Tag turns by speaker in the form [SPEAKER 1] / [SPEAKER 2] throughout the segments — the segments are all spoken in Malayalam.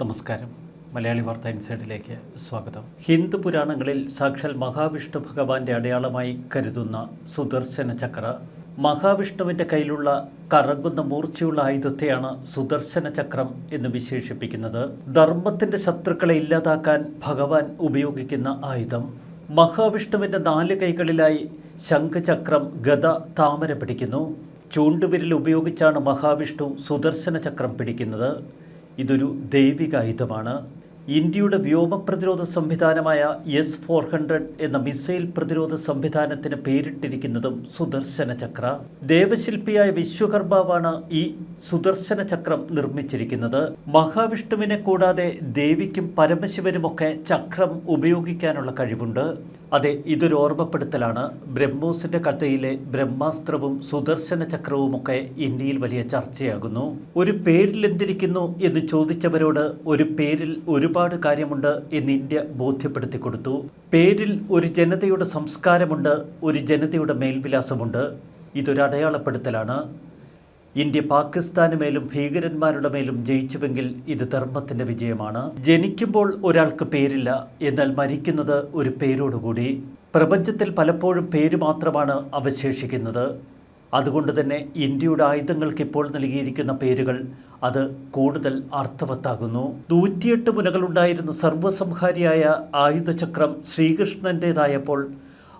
[SPEAKER 1] നമസ്കാരം. മലയാളി വാർത്ത ഇൻസൈഡിലേക്ക് സ്വാഗതം. ഹിന്ദു പുരാണങ്ങളിൽ സാക്ഷാൽ മഹാവിഷ്ണു ഭഗവാന്റെ അടയാളമായി കരുതുന്ന സുദർശന ചക്ര. മഹാവിഷ്ണുവിന്റെ കയ്യിലുള്ള കറങ്ങുന്ന മൂർച്ചയുള്ള ആയുധത്തെയാണ് സുദർശന ചക്രം എന്ന് വിശേഷിപ്പിക്കുന്നത്. ധർമ്മത്തിന്റെ ശത്രുക്കളെ ഇല്ലാതാക്കാൻ ഭഗവാൻ ഉപയോഗിക്കുന്ന ആയുധം. മഹാവിഷ്ണുവിന്റെ നാല് കൈകളിലായി ശംഖചക്രം ഗത താമര പിടിക്കുന്നു. ചൂണ്ടുവിരൽ ഉപയോഗിച്ചാണ് മഹാവിഷ്ണു സുദർശന ചക്രം പിടിക്കുന്നത്. ഇതൊരു ദൈവിക ആയുധമാണ്. ഇന്ത്യയുടെ വ്യോമ പ്രതിരോധ സംവിധാനമായ എസ് ഫോർ ഹൺഡ്രഡ് എന്ന മിസൈൽ പ്രതിരോധ സംവിധാനത്തിന് പേരിട്ടിരിക്കുന്നതും സുദർശന ചക്ര. ദേവശില്പിയായ വിശ്വകർമാവാണ് ഈ സുദർശന ചക്രം നിർമ്മിച്ചിരിക്കുന്നത്. മഹാവിഷ്ണുവിനെ കൂടാതെ ദേവിക്കും പരമശിവനുമൊക്കെ ചക്രം ഉപയോഗിക്കാനുള്ള കഴിവുണ്ട്. അതെ ഇതൊരു ഓർമ്മപ്പെടുത്തലാണ്. ബ്രഹ്മോസിന്റെ കഥയിലെ ബ്രഹ്മാസ്ത്രവും സുദർശന ചക്രവുമൊക്കെ ഇന്ത്യയിൽ വലിയ ചർച്ചയാകുന്നു. ഒരു പേരിൽ എന്തിരിക്കുന്നു എന്ന് ചോദിച്ചവരോട് ഒരു പേരിൽ ഒരുപാട് കാര്യമുണ്ട് എന്ന് ഇന്ത്യ ബോധ്യപ്പെടുത്തി കൊടുത്തു. പേരിൽ ഒരു ജനതയുടെ സംസ്കാരമുണ്ട് ഒരു ജനതയുടെ മേൽവിലാസമുണ്ട്. ഇതൊരു അടയാളപ്പെടുത്തലാണ്. ഇന്ത്യ പാകിസ്ഥാന് മേലും ഭീകരന്മാരുടെ മേലും ജയിച്ചുവെങ്കിൽ ഇത് ധർമ്മത്തിന്റെ വിജയമാണ്. ജനിക്കുമ്പോൾ ഒരാൾക്ക് പേരില്ല എന്നാൽ മരിക്കുന്നത് ഒരു പേരോടുകൂടി. പ്രപഞ്ചത്തിൽ പലപ്പോഴും പേര് മാത്രമാണ് അവശേഷിക്കുന്നത്. അതുകൊണ്ട് തന്നെ ഇന്ത്യയുടെ ആയുധങ്ങൾക്ക് ഇപ്പോൾ നൽകിയിരിക്കുന്ന പേരുകൾ അത് കൂടുതൽ അർത്ഥവത്താകുന്നു. നൂറ്റിയെട്ട് മുനകളുണ്ടായിരുന്ന സർവസംഹാരിയായ ആയുധചക്രം ശ്രീകൃഷ്ണന്റേതായപ്പോൾ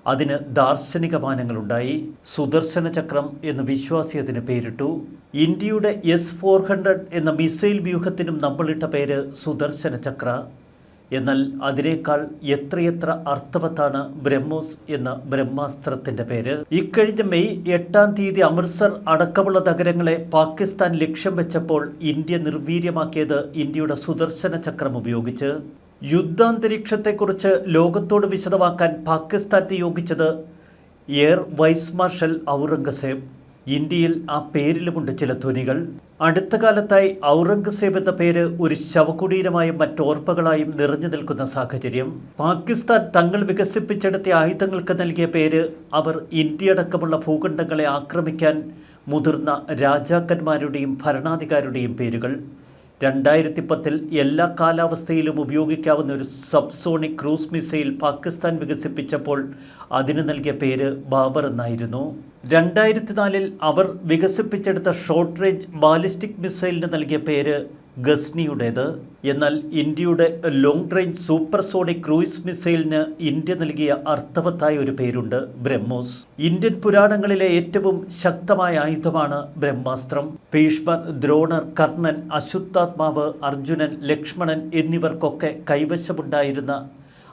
[SPEAKER 1] അതിന് ദാർശനിക മാനങ്ങളുണ്ടായി സുദർശന ചക്രം എന്ന് വിശ്വാസി അതിന് പേരിട്ടു. ഇന്ത്യയുടെ എസ് ഫോർ ഹൺഡ്രഡ് എന്ന മിസൈൽ വ്യൂഹത്തിനും നമ്മളിട്ട പേര് സുദർശന ചക്ര. എന്നാൽ അതിനേക്കാൾ എത്രയെത്ര അർത്ഥവത്താണ് ബ്രഹ്മോസ് എന്ന ബ്രഹ്മാസ്ത്രത്തിന്റെ പേര്. ഇക്കഴിഞ്ഞ മെയ് എട്ടാം തീയതി അമൃത്സർ അടക്കമുള്ള നഗരങ്ങളെ പാകിസ്ഥാൻ ലക്ഷ്യം വെച്ചപ്പോൾ ഇന്ത്യ നിർവീര്യമാക്കിയത് ഇന്ത്യയുടെ സുദർശന ചക്രം ഉപയോഗിച്ച്. യുദ്ധാന്തരീക്ഷത്തെക്കുറിച്ച് ലോകത്തോട് വിശദമാക്കാൻ പാകിസ്ഥാൻ നിയോഗിച്ചത് എയർ വൈസ് മാർഷൽ ഔറംഗസേബ്. ഇന്ത്യയിൽ ആ പേരിലുമുണ്ട് ചില ധ്വനികൾ. അടുത്ത കാലത്തായി ഔറംഗസേബ് എന്ന പേര് ഒരു ശവകുടീരമായും മറ്റോർപ്പകളായും നിറഞ്ഞു നിൽക്കുന്ന സാഹചര്യം. പാകിസ്ഥാൻ തങ്ങൾ വികസിപ്പിച്ചെടുത്ത ആയുധങ്ങൾക്ക് നൽകിയ പേര് അവർ ഇന്ത്യയടക്കമുള്ള ഭൂഖണ്ഡങ്ങളെ ആക്രമിക്കാൻ മുതിർന്ന രാജാക്കന്മാരുടെയും ഭരണാധികാരിയുടെയും പേരുകൾ. രണ്ടായിരത്തി പത്തിൽ എല്ലാ കാലാവസ്ഥയിലും ഉപയോഗിക്കാവുന്ന ഒരു സബ്സോണിക് ക്രൂസ് മിസൈൽ പാകിസ്ഥാൻ വികസിപ്പിച്ചപ്പോൾ അതിന് നൽകിയ പേര് ബാബർ എന്നായിരുന്നു. രണ്ടായിരത്തി നാലിൽ അവർ വികസിപ്പിച്ചെടുത്ത ഷോർട്ട് റേഞ്ച് ബാലിസ്റ്റിക് മിസൈലിന് നൽകിയ പേര് ഗസ്നിയുടേത്. എന്നാൽ ഇന്ത്യയുടെ ലോങ് റേഞ്ച് സൂപ്പർസോണിക് ക്രൂയിസ് മിസൈലിന് ഇന്ത്യ നൽകിയ അർത്ഥവത്തായ ഒരു പേരുണ്ട് ബ്രഹ്മോസ്. ഇന്ത്യൻ പുരാണങ്ങളിലെ ഏറ്റവും ശക്തമായ ആയുധമാണ് ബ്രഹ്മാസ്ത്രം. ഭീഷ്മർ ദ്രോണർ കർണൻ അശുദ്ധാത്മാവ് അർജുനൻ ലക്ഷ്മണൻ എന്നിവർക്കൊക്കെ കൈവശമുണ്ടായിരുന്ന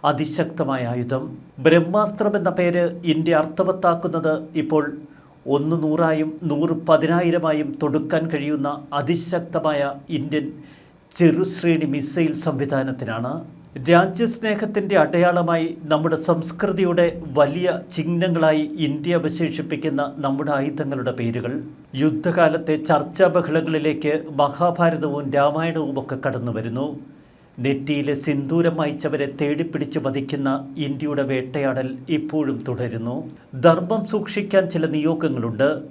[SPEAKER 1] അതിശക്തമായ ആയുധം. ബ്രഹ്മാസ്ത്രം എന്ന പേര് ഇന്ത്യ അർത്ഥവത്താക്കുന്നത് ഇപ്പോൾ ഒന്ന് നൂറായും നൂറ് പതിനായിരമായും തൊടുക്കാൻ കഴിയുന്ന അതിശക്തമായ ഇന്ത്യൻ ചെറുശ്രേണി മിസൈൽ സംവിധാനത്തിനാണ്. രാജ്യസ്നേഹത്തിന്റെ അടയാളമായി നമ്മുടെ സംസ്കൃതിയുടെ വലിയ ചിഹ്നങ്ങളായി ഇന്ത്യ അവശേഷിപ്പിക്കുന്ന നമ്മുടെ ആയുധങ്ങളുടെ പേരുകൾ യുദ്ധകാലത്തെ ചർച്ചാ ബഹളങ്ങളിലേക്ക് മഹാഭാരതവും രാമായണവും ഒക്കെ കടന്നു വരുന്നു നെറ്റിയിലെ സിന്ദൂരം അയച്ചവരെ തേടിപ്പിടിച്ച് വധിക്കുന്ന ഇന്ത്യയുടെ വേട്ടയാടൽ ഇപ്പോഴും തുടരുന്നു. ധർമ്മം സൂക്ഷിക്കാൻ ചില നിയോഗങ്ങളുണ്ട്.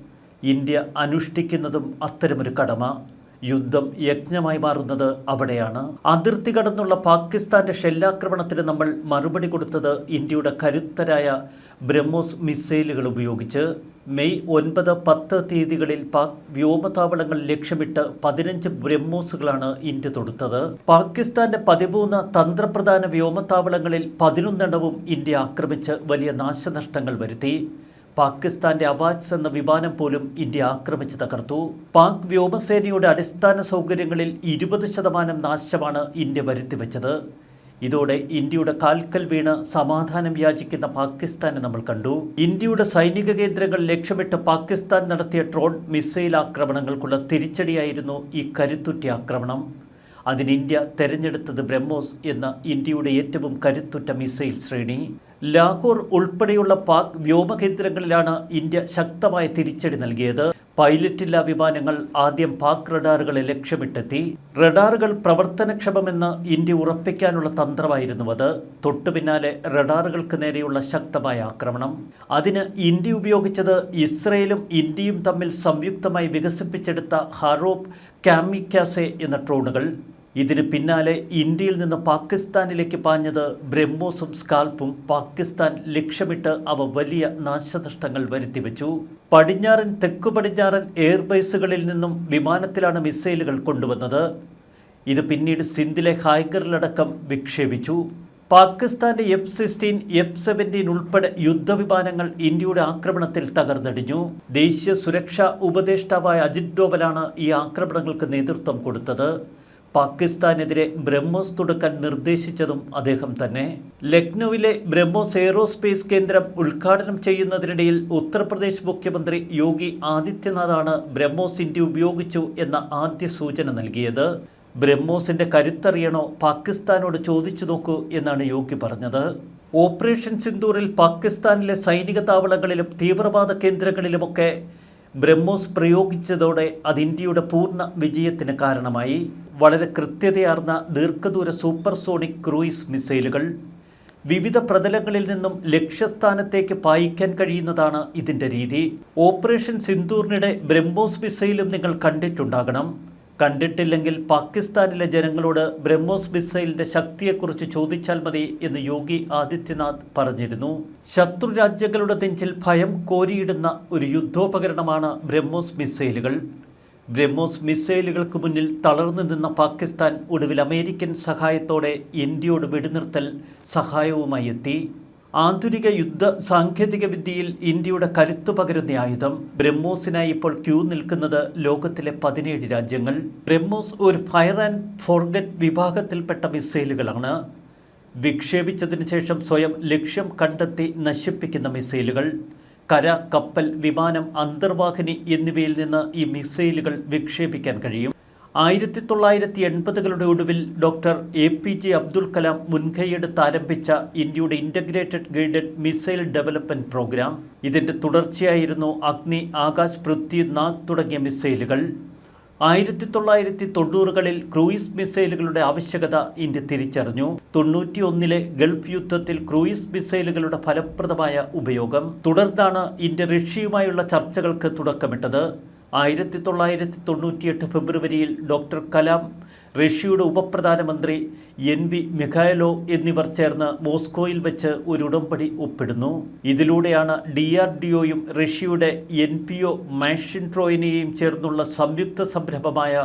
[SPEAKER 1] ഇന്ത്യ അനുഷ്ഠിക്കുന്നതും അത്തരമൊരു കടമ. യുദ്ധം യജ്ഞമായി മാറുന്നത് അവിടെയാണ്. അതിർത്തി കടന്നുള്ള പാകിസ്ഥാന്റെ ഷെല്ലാക്രമണത്തിന് നമ്മൾ മറുപടി കൊടുത്തത് ഇന്ത്യയുടെ കരുത്തരായ ബ്രഹ്മോസ് മിസൈലുകൾ ഉപയോഗിച്ച്. മെയ് ഒൻപത് പത്ത് തീയതികളിൽ പാക് വ്യോമതാവളങ്ങൾ ലക്ഷ്യമിട്ട് പതിനഞ്ച് ബ്രഹ്മോസുകളാണ് ഇന്ത്യ തൊടുത്തത്. പാകിസ്ഥാന്റെ പതിമൂന്ന് തന്ത്രപ്രധാന വ്യോമതാവളങ്ങളിൽ പതിനൊന്നെണ്ണവും ഇന്ത്യ ആക്രമിച്ച് വലിയ നാശനഷ്ടങ്ങൾ വരുത്തി. പാകിസ്ഥാന്റെ അവാജ് എന്ന വിമാനം പോലും ഇന്ത്യ ആക്രമിച്ചു തകർത്തു. പാക് വ്യോമസേനയുടെ അടിസ്ഥാന സൗകര്യങ്ങളിൽ ഇരുപത് ശതമാനം നാശമാണ് ഇന്ത്യ വരുത്തിവെച്ചത്. ഇതോടെ ഇന്ത്യയുടെ കാൽക്കൽ വീണ് സമാധാനം യാചിക്കുന്ന പാകിസ്ഥാനെ നമ്മൾ കണ്ടു. ഇന്ത്യയുടെ സൈനിക കേന്ദ്രങ്ങൾ ലക്ഷ്യമിട്ട് പാകിസ്ഥാൻ നടത്തിയ ഡ്രോൺ മിസൈൽ ആക്രമണങ്ങൾക്കുള്ള തിരിച്ചടിയായിരുന്നു ഈ കരുത്തുറ്റ ആക്രമണം. അതിന് ഇന്ത്യ തെരഞ്ഞെടുത്തത് ബ്രഹ്മോസ് എന്ന ഇന്ത്യയുടെ ഏറ്റവും കരുത്തുറ്റ മിസൈൽ ശ്രേണി. ലാഹോർ ഉൾപ്പെടെയുള്ള പാക് വ്യോമകേന്ദ്രങ്ങളിലാണ് ഇന്ത്യ ശക്തമായ തിരിച്ചടി നൽകിയത്. പൈലറ്റില്ലാ വിമാനങ്ങൾ ആദ്യം പാക് റഡാറുകളെ ലക്ഷ്യമിട്ടെത്തി. റഡാറുകൾ പ്രവർത്തനക്ഷമമെന്ന് ഇന്ത്യ ഉറപ്പിക്കാനുള്ള തന്ത്രമായിരുന്നു അത്. തൊട്ടു പിന്നാലെ റഡാറുകൾക്ക് നേരെയുള്ള ശക്തമായ ആക്രമണം. അതിന് ഇന്ത്യ ഉപയോഗിച്ചത് ഇസ്രയേലും ഇന്ത്യയും തമ്മിൽ സംയുക്തമായി വികസിപ്പിച്ചെടുത്ത ഹറോപ്പ് കാമിക്കാസെ എന്ന ഡ്രോണുകൾ. ഇതിന് പിന്നാലെ ഇന്ത്യയിൽ നിന്ന് പാകിസ്ഥാനിലേക്ക് പാഞ്ഞത് ബ്രഹ്മോസും സ്കാൽപ്പും പാകിസ്ഥാൻ ലക്ഷ്യമിട്ട് അവ വലിയ നാശനഷ്ടങ്ങൾ വരുത്തിവെച്ചു. പടിഞ്ഞാറൻ തെക്കു പടിഞ്ഞാറൻ എയർബേസുകളിൽ നിന്നും വിമാനത്തിലാണ് മിസൈലുകൾ കൊണ്ടുവന്നത്. ഇത് പിന്നീട് സിന്ധിലെ ഹായ്ഗറിലടക്കം വിക്ഷേപിച്ചു. പാകിസ്ഥാന്റെ എഫ് സിക്സ്റ്റീൻ എഫ് സെവന്റീൻ ഉൾപ്പെടെ യുദ്ധവിമാനങ്ങൾ ഇന്ത്യയുടെ ആക്രമണത്തിൽ തകർന്നടിഞ്ഞു. ദേശീയ സുരക്ഷാ ഉപദേഷ്ടാവായ അജിത് ഡോവലാണ് ഈ ആക്രമണങ്ങൾക്ക് നേതൃത്വം കൊടുത്തത്. പാകിസ്ഥാനെതിരെ ബ്രഹ്മോസ് തുടക്കാൻ നിർദ്ദേശിച്ചതും അദ്ദേഹം തന്നെ. ലക്നൌവിലെ ബ്രഹ്മോസ് എയ്റോസ്പേസ് കേന്ദ്രം ഉദ്ഘാടനം ചെയ്യുന്നതിനിടയിൽ ഉത്തർപ്രദേശ് മുഖ്യമന്ത്രി യോഗി ആദിത്യനാഥാണ് ബ്രഹ്മോസ് ഇന്ത്യ ഉപയോഗിച്ചു എന്ന ആദ്യ സൂചന നൽകിയത്. ബ്രഹ്മോസിന്റെ കരുത്തറിയണോ പാകിസ്ഥാനോട് ചോദിച്ചു നോക്കൂ എന്നാണ് യോഗി പറഞ്ഞത്. ഓപ്പറേഷൻ സിന്ദൂറിൽ പാകിസ്ഥാനിലെ സൈനിക താവളങ്ങളിലും തീവ്രവാദ കേന്ദ്രങ്ങളിലുമൊക്കെ ബ്രഹ്മോസ് പ്രയോഗിച്ചതോടെ അത് ഇന്ത്യയുടെ പൂർണ വിജയത്തിന് കാരണമായി. വളരെ കൃത്യതയാർന്ന ദീർഘദൂര സൂപ്പർസോണിക് ക്രൂയിസ് മിസൈലുകൾ വിവിധ പ്രതലങ്ങളിൽ നിന്നും ലക്ഷ്യസ്ഥാനത്തേക്ക് പായിക്കാൻ കഴിയുന്നതാണ് ഇതിന്റെ രീതി. ഓപ്പറേഷൻ സിന്ദൂറിനിടെ ബ്രഹ്മോസ് മിസൈലും നിങ്ങൾ കണ്ടിട്ടുണ്ടാകണം. കണ്ടിട്ടില്ലെങ്കിൽ പാകിസ്ഥാനിലെ ജനങ്ങളോട് ബ്രഹ്മോസ് മിസൈലിന്റെ ശക്തിയെക്കുറിച്ച് ചോദിച്ചാൽ മതി എന്ന് യോഗി ആദിത്യനാഥ് പറഞ്ഞിരുന്നു. ശത്രു രാജ്യങ്ങളുടെ നെഞ്ചിൽ ഭയം കോരിയിടുന്ന ഒരു യുദ്ധോപകരണമാണ് ബ്രഹ്മോസ് മിസൈലുകൾ. ബ്രഹ്മോസ് മിസൈലുകൾക്ക് മുന്നിൽ തളർന്നു നിന്ന പാകിസ്ഥാൻ ഒടുവിൽ അമേരിക്കൻ സഹായത്തോടെ ഇന്ത്യയോട് വെടിനിർത്തൽ സഹായവുമായി എത്തി. ആധുനിക യുദ്ധ സാങ്കേതിക വിദ്യയിൽ ഇന്ത്യയുടെ കരുത്തു പകരുന്ന ആയുധം ബ്രഹ്മോസിനായി ഇപ്പോൾ ക്യൂ നിൽക്കുന്നത് ലോകത്തിലെ പതിനേഴ് രാജ്യങ്ങൾ. ബ്രഹ്മോസ് ഒരു ഫയർ ആൻഡ് ഫോർഗറ്റ് വിഭാഗത്തിൽപ്പെട്ട മിസൈലുകളാണ്. വിക്ഷേപിച്ചതിന് ശേഷം സ്വയം ലക്ഷ്യം കണ്ടെത്തി നശിപ്പിക്കുന്ന മിസൈലുകൾ. കര കപ്പൽ വിമാനം അന്തർവാഹിനി എന്നിവയിൽ നിന്ന് ഈ മിസൈലുകൾ വിക്ഷേപിക്കാൻ കഴിയും. ആയിരത്തി തൊള്ളായിരത്തി എൺപതുകളുടെ ഒടുവിൽ doctor A P J Abdul Kalam മുൻകൈയെടുത്ത് ആരംഭിച്ച ഇന്ത്യയുടെ integrated guided missile development programme. ഇതിന്റെ തുടർച്ചയായിരുന്നു അഗ്നി ആകാശ് പൃഥ്വി നാഗ് തുടങ്ങിയ മിസൈലുകൾ. ആയിരത്തി തൊള്ളായിരത്തി തൊണ്ണൂറുകളിൽ ക്രൂയിസ് മിസൈലുകളുടെ ആവശ്യകത ഇന്ത്യ തിരിച്ചറിഞ്ഞു. തൊണ്ണൂറ്റി ഒന്നിലെ ഗൾഫ് യുദ്ധത്തിൽ ക്രൂയിസ് മിസൈലുകളുടെ ഫലപ്രദമായ ഉപയോഗം. തുടർന്നാണ് ഇന്ത്യ റഷ്യയുമായുള്ള ചർച്ചകൾക്ക് തുടക്കമിട്ടത്. ആയിരത്തി തൊള്ളായിരത്തി തൊണ്ണൂറ്റിയെട്ട് ഫെബ്രുവരിയിൽ ഡോക്ടർ കലാം റഷ്യയുടെ ഉപപ്രധാനമന്ത്രി എൻ വി മിഖായലോ എന്നിവർ ചേർന്ന് മോസ്കോയിൽ വെച്ച് ഒരു ഉടമ്പടി ഒപ്പിടുന്നു. ഇതിലൂടെയാണ് ഡി ആർ ഡി ഒയും റഷ്യയുടെ എൻ പി ഒ മാഷിൻട്രോയിനെയും ചേർന്നുള്ള സംയുക്ത സംരംഭമായ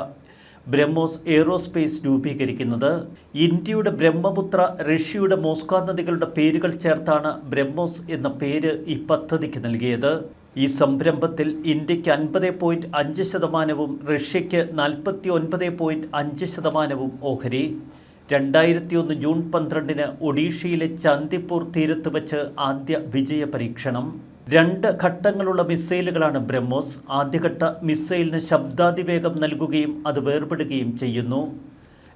[SPEAKER 1] ബ്രഹ്മോസ് എയ്റോസ്പേസ് രൂപീകരിക്കുന്നത്. ഇന്ത്യയുടെ ബ്രഹ്മപുത്ര റഷ്യയുടെ മോസ്കോ നദികളുടെ പേരുകൾ ചേർത്താണ് ബ്രഹ്മോസ് എന്ന പേര് ഈ പദ്ധതിക്ക് നൽകിയത്. ഈ സംരംഭത്തിൽ ഇന്ത്യയ്ക്ക് അൻപത് പോയിന്റ് അഞ്ച് ശതമാനവും റഷ്യയ്ക്ക് നാൽപ്പത്തി ഒൻപത് പോയിന്റ് അഞ്ച് ശതമാനവും ഓഹരി. രണ്ടായിരത്തി ഒന്ന് ജൂൺ പന്ത്രണ്ടിന് ഒഡീഷയിലെ ചാന്ദിപ്പൂർ തീരത്ത് വെച്ച് ആദ്യ വിജയ പരീക്ഷണം. രണ്ട് ഘട്ടങ്ങളുള്ള മിസൈലുകളാണ് ബ്രഹ്മോസ്. ആദ്യഘട്ട മിസൈലിന് ശബ്ദാതിവേഗം നൽകുകയും അത് വേർപെടുകയും ചെയ്യുന്നു.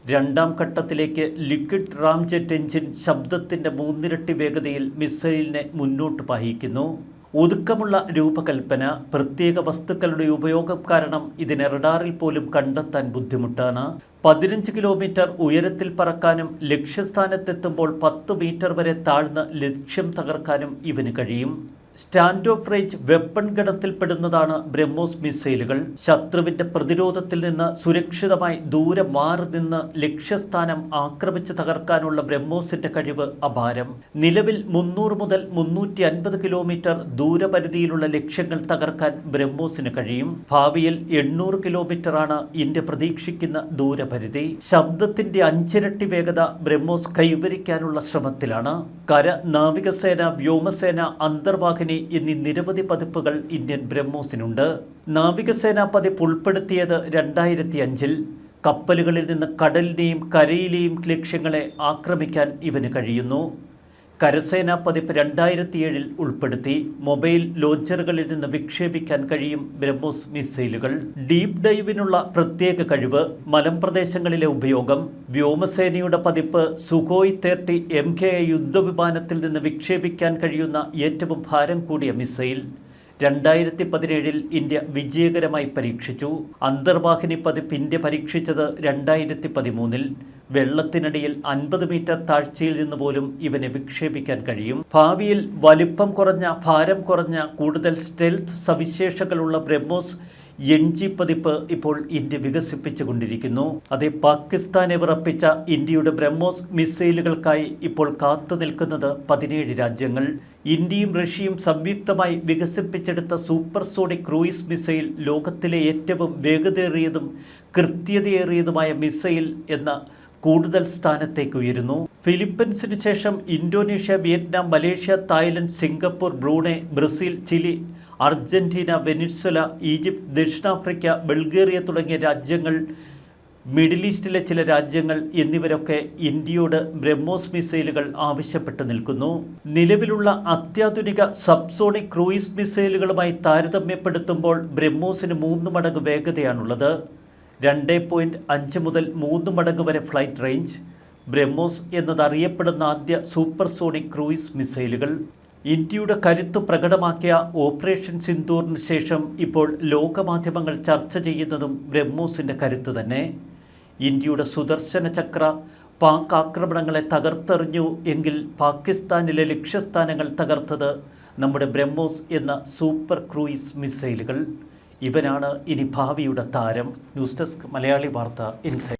[SPEAKER 1] രണ്ടാം ഘട്ടത്തിലേക്ക് ലിക്വിഡ് റാംജെറ്റ് എഞ്ചിൻ ശബ്ദത്തിന്റെ മൂന്നിരട്ടി വേഗതയിൽ മിസൈലിനെ മുന്നോട്ട് പായിക്കുന്നു. ഒതുക്കമുള്ള രൂപകൽപ്പന പ്രത്യേക വസ്തുക്കളുടെ ഉപയോഗം കാരണം ഇതിനെ റഡാറിൽ പോലും കണ്ടെത്താൻ ബുദ്ധിമുട്ടാണ്. പതിനഞ്ച് കിലോമീറ്റർ ഉയരത്തിൽ പറക്കാനും ലക്ഷ്യസ്ഥാനത്തെത്തുമ്പോൾ പത്ത് മീറ്റർ വരെ താഴ്ന്ന് ലക്ഷ്യം തകർക്കാനും ഇവന് കഴിയും. സ്റ്റാൻഡ് ഓഫ് റേഞ്ച് വെപ്പൺ ഗണത്തിൽപ്പെടുന്നതാണ് ബ്രഹ്മോസ് മിസൈലുകൾ. ശത്രുവിന്റെ പ്രതിരോധത്തിൽ നിന്ന് സുരക്ഷിതമായി ദൂരെ മാറി നിന്ന് ലക്ഷ്യസ്ഥാനം ആക്രമിച്ച് തകർക്കാനുള്ള ബ്രഹ്മോസിന്റെ കഴിവ് അപാരം. നിലവിൽ മുന്നൂറ് മുതൽ മുന്നൂറ്റി അൻപത് കിലോമീറ്റർ ദൂരപരിധിയിലുള്ള ലക്ഷ്യങ്ങൾ തകർക്കാൻ ബ്രഹ്മോസിന് കഴിയും. ഭാവിയിൽ എണ്ണൂറ് കിലോമീറ്ററാണ് ഇന്ത്യ പ്രതീക്ഷിക്കുന്ന ദൂരപരിധി. ശബ്ദത്തിന്റെ അഞ്ചിരട്ടി വേഗത ബ്രഹ്മോസ് കൈവരിക്കാനുള്ള ശ്രമത്തിലാണ്. കര നാവികസേന വ്യോമസേന അന്തർവാഹിനി എന്നീ നിരവധി പതിപ്പുകൾ ഇന്ത്യൻ ബ്രഹ്മോസിനുണ്ട്. നാവികസേന പതിപ്പ് ഉൾപ്പെടുത്തിയത് രണ്ടായിരത്തി അഞ്ചിൽ കപ്പലുകളിൽ നിന്ന് കടലിനെയും കരയിലെയും ലക്ഷ്യങ്ങളെ ആക്രമിക്കാൻ ഇവന് കഴിയുന്നു. കരസേനാ പതിപ്പ് രണ്ടായിരത്തി ഏഴിൽ ഉൾപ്പെടുത്തി മൊബൈൽ ലോഞ്ചറുകളിൽ നിന്ന് വിക്ഷേപിക്കാൻ കഴിയും ബ്രഹ്മോസ് മിസൈലുകൾ. ഡീപ് ഡൈവിനുള്ള പ്രത്യേക കഴിവ് മലമ്പ്രദേശങ്ങളിലെ ഉപയോഗം. വ്യോമസേനയുടെ പതിപ്പ് സുഖോയ് തേർട്ടി എം കെ യുദ്ധവിമാനത്തിൽ നിന്ന് വിക്ഷേപിക്കാൻ കഴിയുന്ന ഏറ്റവും ഭാരം കൂടിയ മിസൈൽ. രണ്ടായിരത്തി പതിനേഴിൽ ഇന്ത്യ വിജയകരമായി പരീക്ഷിച്ചു. അന്തർവാഹിനി പതിപ്പ് ഇന്ത്യ പരീക്ഷിച്ചത് രണ്ടായിരത്തി പതിമൂന്നിൽ വെള്ളത്തിനടിയിൽ അൻപത് മീറ്റർ താഴ്ചയിൽ നിന്ന് പോലും ഇവനെ വിക്ഷേപിക്കാൻ കഴിയും. ഭാവിയിൽ വലിപ്പം കുറഞ്ഞ ഭാരം കുറഞ്ഞ കൂടുതൽ സ്റ്റെൽത്ത് സവിശേഷതകളുള്ള ബ്രഹ്മോസ് എൻ ജി പതിപ്പ് ഇപ്പോൾ ഇന്ത്യ വികസിപ്പിച്ചുകൊണ്ടിരിക്കുന്നു. അതേ പാകിസ്ഥാനെ വിറപ്പിച്ച ഇന്ത്യയുടെ ബ്രഹ്മോസ് മിസൈലുകൾക്കായി ഇപ്പോൾ കാത്തു നിൽക്കുന്നത് പതിനേഴ് രാജ്യങ്ങൾ. ഇന്ത്യയും റഷ്യയും സംയുക്തമായി വികസിപ്പിച്ചെടുത്ത സൂപ്പർസോണിക് ക്രൂയിസ് മിസൈൽ ലോകത്തിലെ ഏറ്റവും വേഗതയേറിയതും കൃത്യതയേറിയതുമായ മിസൈൽ എന്ന കൂടുതൽ സ്ഥാനത്തേക്ക് ഉയരുന്നു. ഫിലിപ്പീൻസിന് ശേഷം Indonesia Vietnam Malaysia Thailand Singapore Brunei Brazil Chile Argentina Venezuela Egypt ദക്ഷിണാഫ്രിക്ക ബൾഗേറിയ തുടങ്ങിയ രാജ്യങ്ങൾ മിഡിൽ ഈസ്റ്റിലെ ചില രാജ്യങ്ങൾ എന്നിവരൊക്കെ ഇന്ത്യയോട് ബ്രഹ്മോസ് മിസൈലുകൾ ആവശ്യപ്പെട്ട് നിൽക്കുന്നു. നിലവിലുള്ള അത്യാധുനിക സബ്സോണിക് ക്രൂയിസ് മിസൈലുകളുമായി താരതമ്യപ്പെടുത്തുമ്പോൾ ബ്രഹ്മോസിന് മൂന്ന് മടങ്ങ് വേഗതയാണുള്ളത്. രണ്ട് പോയിന്റ് അഞ്ച് മുതൽ മൂന്ന് മടങ്ങ് വരെ ഫ്ലൈറ്റ് റേഞ്ച് ബ്രഹ്മോസ് എന്നതറിയപ്പെടുന്ന ആദ്യ സൂപ്പർസോണിക് ക്രൂയിസ് മിസൈലുകൾ. ഇന്ത്യയുടെ കരുത്ത് പ്രകടമാക്കിയ ഓപ്പറേഷൻ സിന്ദൂറിന് ശേഷം ഇപ്പോൾ ലോകമാധ്യമങ്ങൾ ചർച്ച ചെയ്യുന്നതും ബ്രഹ്മോസിന്റെ കരുത്ത് തന്നെ. ഇന്ത്യയുടെ സുദർശന ചക്ര പാക് ആക്രമണങ്ങളെ തകർത്തെറിഞ്ഞു എങ്കിൽ പാകിസ്ഥാനിലെ ലക്ഷ്യസ്ഥാനങ്ങൾ തകർത്തത് നമ്മുടെ ബ്രഹ്മോസ് എന്ന സൂപ്പർ ക്രൂയിസ് മിസൈലുകൾ. ഇവനാണ് ഇനി ഭാവിയുടെ താരം. ന്യൂസ് ഡെസ്ക് മലയാളി വാർത്ത ഇൻസൈറ്റ്